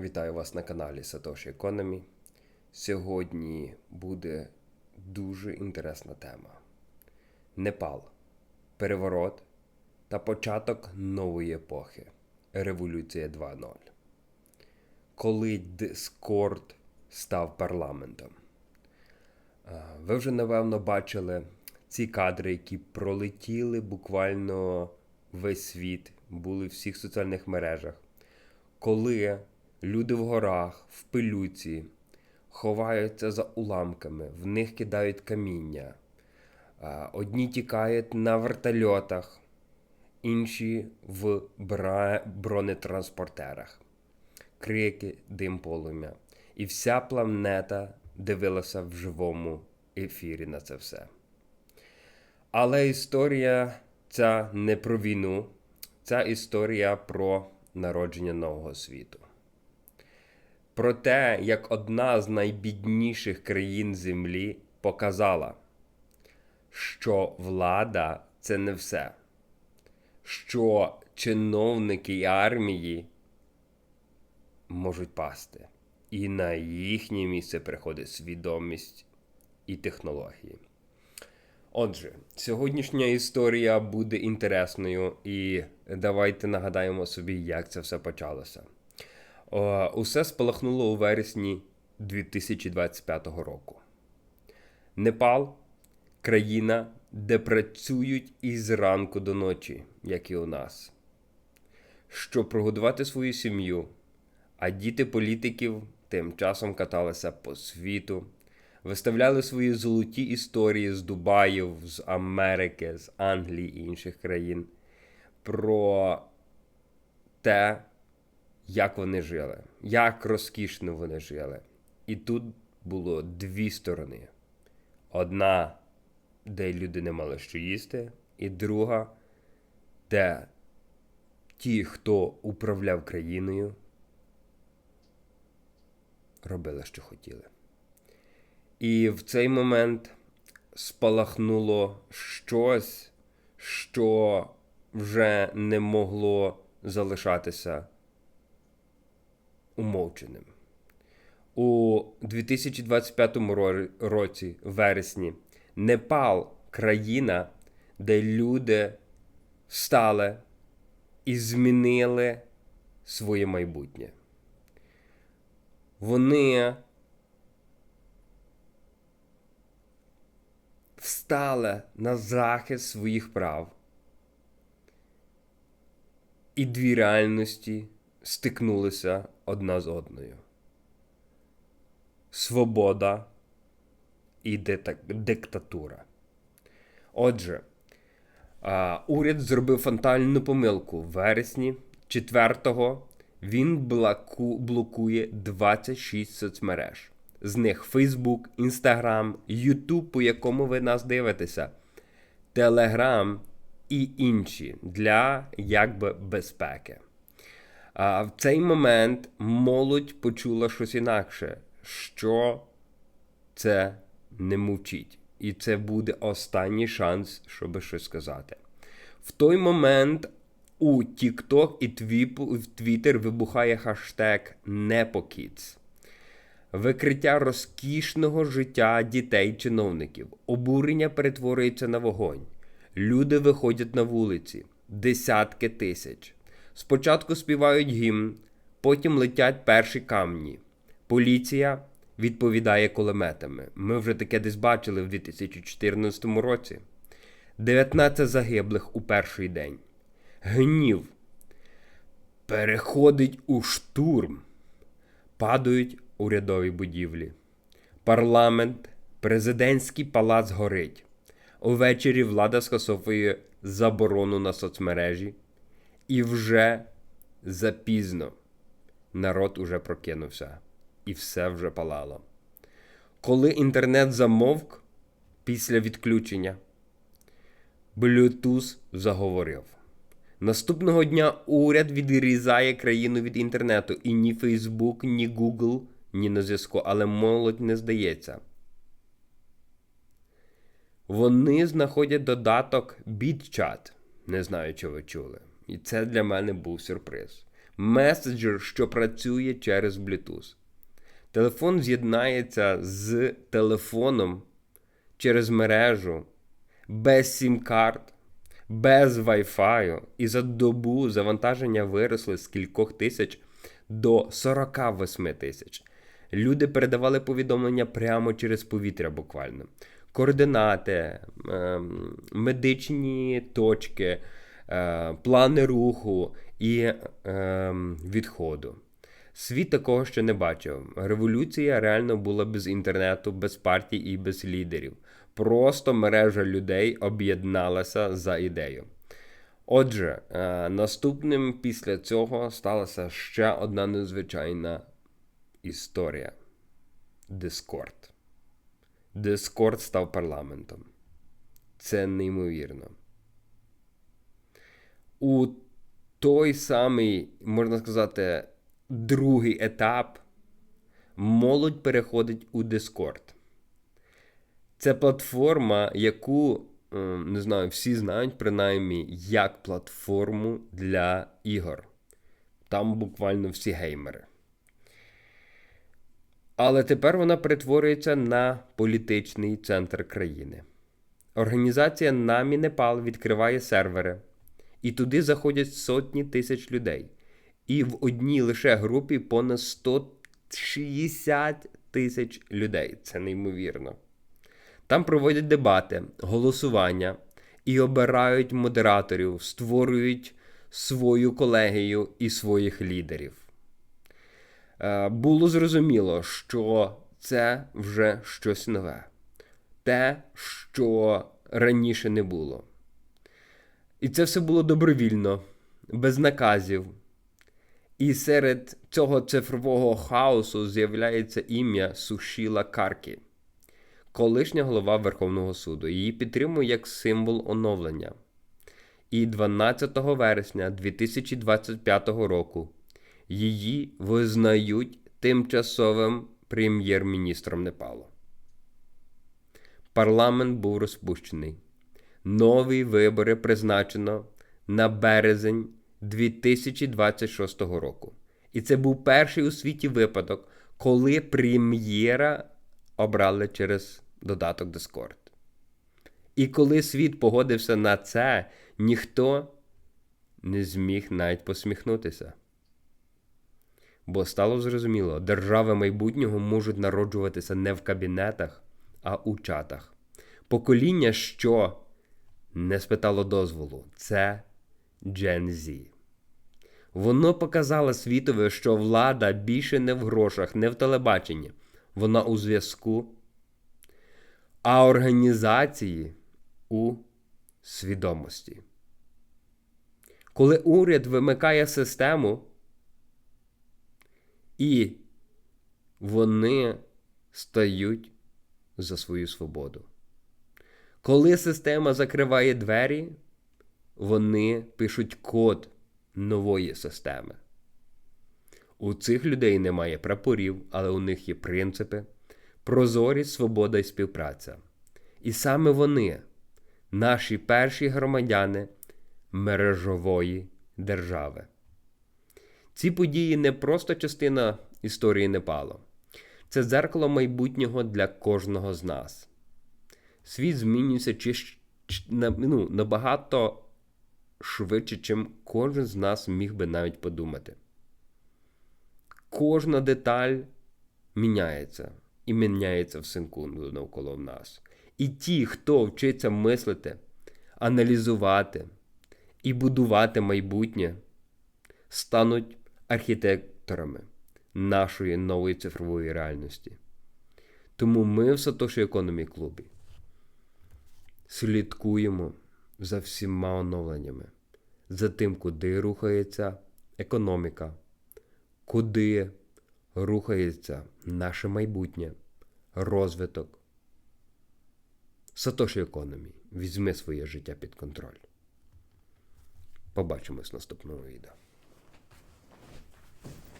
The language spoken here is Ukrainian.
Вітаю вас на каналі Satoshi Economy. Сьогодні буде дуже інтересна тема: Непал, переворот та початок нової епохи. Революція 2.0. Коли Дискорд став парламентом. Ви вже напевно бачили ці кадри, які пролетіли буквально весь світ, були в всіх соціальних мережах. Коли люди в горах, в пилюці, ховаються за уламками, в них кидають каміння, одні тікають на вертольотах, інші в бронетранспортерах. Крики, дим полум'я. І вся планета дивилася в живому ефірі на це все. Але історія ця не про війну, ця історія про народження нового світу. Про те, як одна з найбідніших країн Землі показала, що влада це не все, що чиновники і армії можуть пасти, і на їхнє місце приходить свідомість і технології. Отже, сьогоднішня історія буде інтересною, і давайте нагадаємо собі, як це все почалося. О, Усе спалахнуло у вересні 2025 року. Непал країна, де працюють із ранку до ночі, як і у нас, щоб прогодувати свою сім'ю, а діти політиків тим часом каталися по світу, виставляли свої золоті історії з Дубаїв, з Америки, з Англії і інших країн про те, як вони жили, як розкішно вони жили. І тут було дві сторони: одна, де люди не мали що їсти, і друга, де ті, хто управляв країною, робили, що хотіли. І в цей момент спалахнуло щось, що вже не могло залишатися умовченим. У 2025 році, вересні, Непал країна, де люди стали і змінили своє майбутнє. Вони встали на захист своїх прав. І дві реальності стикнулися одна з одною: свобода і диктатура. Отже, уряд зробив фатальну помилку. В вересні 4-го він блокує 26 соцмереж. З них Facebook, Instagram, YouTube, по якому ви нас дивитеся, Telegram і інші для якби безпеки. А в цей момент молодь почула щось інакше, що це не мовчить. І це буде останній шанс, щоб щось сказати. В той момент у TikTok і Twitter вибухає хаштег «Непокіц». Викриття розкішного життя дітей-чиновників. Обурення перетворюється на вогонь. Люди виходять на вулиці, десятки тисяч. Спочатку співають гімн, потім летять перші камні. Поліція відповідає кулеметами. Ми вже таке десь бачили в 2014 році. 19 загиблих у перший день. Гнів переходить у штурм. Падають урядові будівлі. Парламент, президентський палац горить. Увечері влада скасовує заборону на соцмережі. І вже запізно народ уже прокинувся, і все вже палало. Коли інтернет замовк після відключення, Bluetooth заговорив. Наступного дня уряд відрізає країну від інтернету, і ні Facebook, ні Google, ні на зв'язку, але молодь не здається. Вони знаходять додаток BitChat. Не знаю, чи ви чули. І це для мене був сюрприз. меседжер, що працює через Bluetooth. Телефон з'єднається з телефоном через мережу без сім-карт, без Wi-Fi. І за добу завантаження виросли з кількох тисяч до 48 тисяч. Люди передавали повідомлення прямо через повітря буквально. Координати, ем, медичні точки, плани руху і ем, відходу. Світ такого ще не бачив. Революція реально була без інтернету, без партій і без лідерів. Просто мережа людей об'єдналася за ідею. Отже, е, наступним після цього сталася ще одна незвичайна історія: Дискорд. Дискорд став парламентом. Це неймовірно. У той самий, можна сказати, другий етап молодь переходить у Discord. Це платформа, яку, е, не знаю, всі знають, принаймні, як платформу для ігор. Там буквально всі геймери. Але тепер вона перетворюється на політичний центр країни. Організація Намі Непал відкриває сервери, і туди заходять сотні тисяч людей. І в одній лише групі понад 160 тисяч людей. Це неймовірно. Там проводять дебати, голосування і обирають модераторів, створюють свою колегію і своїх лідерів. Е, було зрозуміло, що це вже щось нове, те, що раніше не було. І це все було добровільно, без наказів. І серед цього цифрового хаосу з'являється ім'я Сушіла Каркі, колишня голова Верховного суду. Її підтримує як символ оновлення. І 12 вересня 2025 року її визнають тимчасовим прем'єр-міністром Непалу. Парламент був розпущений. Нові вибори призначено на березень 2026 року. І це був перший у світі випадок, коли прем'єра обрали через додаток Discord. І коли світ погодився на це, ніхто не зміг навіть посміхнутися. Бо стало зрозуміло, держави майбутнього можуть народжуватися не в кабінетах, а у чатах. Покоління, що не спитало дозволу, це Gen Z. Воно показало світові, що влада більше не в грошах, не в телебаченні. Вона у зв'язку, а організації у свідомості. Коли уряд вимикає систему, і вони стають за свою свободу. Коли система закриває двері, вони пишуть код нової системи. У цих людей немає прапорів, але у них є принципи, прозорість, свобода і співпраця. І саме вони, наші перші громадяни мережової держави. Ці події не просто частина історії Непалу, це дзеркало майбутнього для кожного з нас. Світ змінюється чи, ну, набагато швидше, чим кожен з нас міг би навіть подумати. Кожна деталь міняється і міняється в секунду навколо нас. І ті, хто вчиться мислити, аналізувати і будувати майбутнє, стануть архітекторами нашої нової цифрової реальності. Тому ми в Satoshi Economy клубі слідкуємо за всіма оновленнями, за тим, куди рухається економіка, куди рухається наше майбутнє, розвиток. Satoshi Economy. Візьми своє життя під контроль. Побачимось в наступному відео.